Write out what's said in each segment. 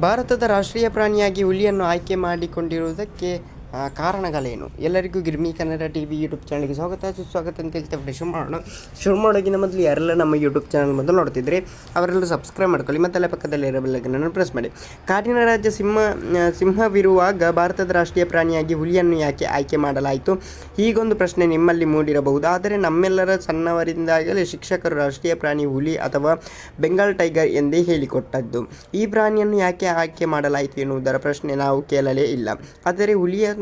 ಭಾರತದ ರಾಷ್ಟ್ರೀಯ ಪ್ರಾಣಿಯಾಗಿ ಹುಲಿಯನ್ನು ಆಯ್ಕೆ ಮಾಡಿಕೊಂಡಿರುವುದಕ್ಕೆ ಕಾರಣಗಳೇನು? ಎಲ್ಲರಿಗೂ Girmi Kannada T V YouTube ಚಾನಲ್ಗೆ ಸ್ವಾಗತ. ಸುಸ್ವಾಗತ ಅಂತ ಹೇಳ್ತೇವೆ ಶುರು ಮಾಡೋಣ. ಶುರು ಮಾಡೋಕ್ಕಿಂತ ಮೊದಲು ಯಾರೆಲ್ಲ ನಮ್ಮ ಯೂಟ್ಯೂಬ್ ಚಾನಲ್ ಮೊದಲು ನೋಡ್ತಿದ್ರೆ ಅವರೆಲ್ಲ ಸಬ್ಸ್ಕ್ರೈಬ್ ಮಾಡ್ಕೊಳ್ಳಿ. ಮತ್ತೆಲ್ಲ ಪಕ್ಕದಲ್ಲಿ ಇರೋ ಬೆಲ್ಲಕ್ಕನ್ನು ಪ್ರೆಸ್ ಮಾಡಿ. ಕಾಡಿನ ರಾಜ್ಯ ಸಿಂಹ ಸಿಂಹವಿರುವಾಗ ಭಾರತದ ರಾಷ್ಟ್ರೀಯ ಪ್ರಾಣಿಯಾಗಿ ಹುಲಿಯನ್ನು ಯಾಕೆ ಆಯ್ಕೆ ಮಾಡಲಾಯಿತು? ಹೀಗೊಂದು ಪ್ರಶ್ನೆ ನಿಮ್ಮಲ್ಲಿ ಮೂಡಿರಬಹುದು. ಆದರೆ ನಮ್ಮೆಲ್ಲರ ಸಣ್ಣವರಿಂದಾಗಲೇ ಶಿಕ್ಷಕರು ರಾಷ್ಟ್ರೀಯ ಪ್ರಾಣಿ, ಹುಲಿ ಅಥವಾ ಬೆಂಗಾಲ್ ಟೈಗರ್ ಎಂದೇ ಹೇಳಿಕೊಟ್ಟದ್ದು. ಈ ಪ್ರಾಣಿಯನ್ನು ಯಾಕೆ ಆಯ್ಕೆ ಮಾಡಲಾಯಿತು ಎನ್ನುವುದರ ಪ್ರಶ್ನೆ ನಾವು ಕೇಳಲೇ ಇಲ್ಲ. ಆದರೆ ಹುಲಿಯ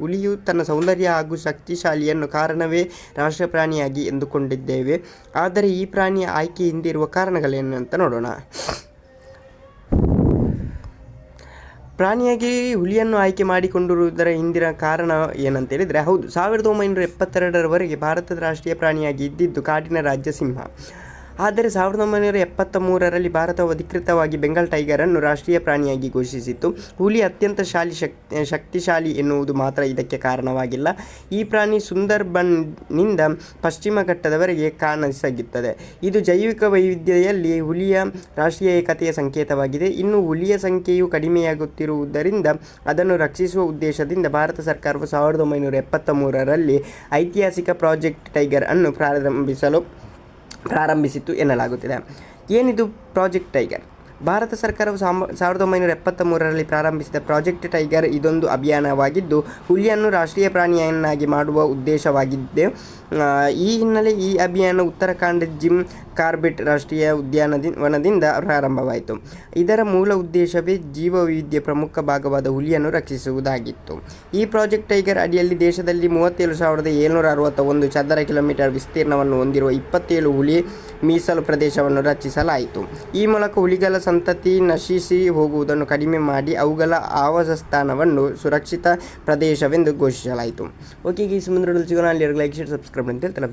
ಹುಲಿಯು ತನ್ನ ಸೌಂದರ್ಯ ಹಾಗೂ ಶಕ್ತಿಶಾಲಿಯನ್ನು ಕಾರಣವೇ ರಾಷ್ಟ್ರ ಪ್ರಾಣಿಯಾಗಿ ಎಂದುಕೊಂಡಿದ್ದೇವೆ. ಆದರೆ ಈ ಪ್ರಾಣಿಯ ಆಯ್ಕೆ ಹಿಂದಿರುವ ಕಾರಣಗಳೇನು ಅಂತ ನೋಡೋಣ. ಪ್ರಾಣಿಯಾಗಿ ಹುಲಿಯನ್ನು ಆಯ್ಕೆ ಮಾಡಿಕೊಂಡಿರುವುದರ ಹಿಂದಿನ ಕಾರಣ ಏನಂತ ಹೇಳಿದರೆ ಹೌದು, ಸಾವಿರದ ಒಂಬೈನೂರ ಎಪ್ಪತ್ತೆರಡರವರೆಗೆ ಭಾರತದ ರಾಷ್ಟ್ರೀಯ ಪ್ರಾಣಿಯಾಗಿ ಇದ್ದಿದ್ದು ಕಾಡಿನ ರಾಜ್ಯ ಸಿಂಹ ಆದರೆ ಸಾವಿರದ ಒಂಬೈನೂರ ಎಪ್ಪತ್ತ ಮೂರರಲ್ಲಿ ಭಾರತವು ಅಧಿಕೃತವಾಗಿ ಬೆಂಗಾಲ್ ಟೈಗರನ್ನು ರಾಷ್ಟ್ರೀಯ ಪ್ರಾಣಿಯಾಗಿ ಘೋಷಿಸಿತ್ತು. ಹುಲಿ ಅತ್ಯಂತ ಶಾಲಿ ಶಕ್ತಿ ಶಕ್ತಿಶಾಲಿ ಎನ್ನುವುದು ಮಾತ್ರ ಇದಕ್ಕೆ ಕಾರಣವಾಗಿಲ್ಲ. ಈ ಪ್ರಾಣಿ ಸುಂದರ್ಬನ್ನಿಂದ ಪಶ್ಚಿಮ ಘಟ್ಟದವರೆಗೆ ಕಾಣಿಸಗಿತ್ತದೆ. ಇದು ಜೈವಿಕ ವೈವಿಧ್ಯತೆಯಲ್ಲಿ ಹುಲಿಯ ರಾಷ್ಟ್ರೀಯ ಏಕತೆಯ ಸಂಕೇತವಾಗಿದೆ. ಇನ್ನು ಹುಲಿಯ ಸಂಖ್ಯೆಯು ಕಡಿಮೆಯಾಗುತ್ತಿರುವುದರಿಂದ ಅದನ್ನು ರಕ್ಷಿಸುವ ಉದ್ದೇಶದಿಂದ ಭಾರತ ಸರ್ಕಾರವು ಸಾವಿರದ ಒಂಬೈನೂರ ಎಪ್ಪತ್ತ ಮೂರರಲ್ಲಿ ಐತಿಹಾಸಿಕ ಪ್ರಾಜೆಕ್ಟ್ ಟೈಗರ್ ಅನ್ನು ಪ್ರಾರಂಭಿಸಲು ಪ್ರಾರಂಭಿಸಿತು ಎನ್ನಲಾಗುತ್ತಿದೆ. ಏನಿದು ಪ್ರಾಜೆಕ್ಟ್ ಟೈಗರ್ ಭಾರತ ಸರ್ಕಾರವು ಸಾವಿರದ ಒಂಬೈನೂರ ಎಪ್ಪತ್ತ ಮೂರರಲ್ಲಿ ಪ್ರಾರಂಭಿಸಿದ ಪ್ರಾಜೆಕ್ಟ್ ಟೈಗರ್ ಇದೊಂದು ಅಭಿಯಾನವಾಗಿದ್ದು, ಹುಲಿಯನ್ನು ರಾಷ್ಟ್ರೀಯ ಪ್ರಾಣಿಯನ್ನಾಗಿ ಮಾಡುವ ಉದ್ದೇಶವಾಗಿದೆ ಈ ಹಿನ್ನೆಲೆ ಈ ಅಭಿಯಾನ ಉತ್ತರಾಖಂಡ ಜಿಮ್ ಕಾರ್ಬೆಟ್ ರಾಷ್ಟ್ರೀಯ ಉದ್ಯಾನದಿ ವನದಿಂದ ಪ್ರಾರಂಭವಾಯಿತು. ಇದರ ಮೂಲ ಉದ್ದೇಶವೇ ಜೀವವೈವಿಧ್ಯ ಪ್ರಮುಖ ಭಾಗವಾದ ಹುಲಿಯನ್ನು ರಕ್ಷಿಸುವುದಾಗಿತ್ತು. ಈ ಪ್ರಾಜೆಕ್ಟ್ ಟೈಗರ್ ಅಡಿಯಲ್ಲಿ ದೇಶದಲ್ಲಿ ಮೂವತ್ತೇಳು ಸಾವಿರದ ಏಳ್ನೂರ ಅರವತ್ತ ಒಂದು ಚದರ ಕಿಲೋಮೀಟರ್ ವಿಸ್ತೀರ್ಣವನ್ನು ಹೊಂದಿರುವ ಇಪ್ಪತ್ತೇಳು ಹುಲಿ ಮೀಸಲು ಪ್ರದೇಶವನ್ನು ರಚಿಸಲಾಯಿತು. ಈ ಮೂಲಕ ಹುಲಿಗಳ ಸಂತತಿ ನಶಿಸಿ ಹೋಗುವುದನ್ನು ಕಡಿಮೆ ಮಾಡಿ ಅವುಗಳ ಆವಾಸ ಸ್ಥಾನವನ್ನು ಸುರಕ್ಷಿತ ಪ್ರದೇಶವೆಂದು ಘೋಷಿಸಲಾಯಿತು. ಓಕೆ ಈ ಅಲ್ಲಿ ಲೈಕ್ ಶೇರ್ ಸಬ್ಸ್ಕ್ರೈಬ್ ಅಂತ ಹೇಳ್ತಾರೆ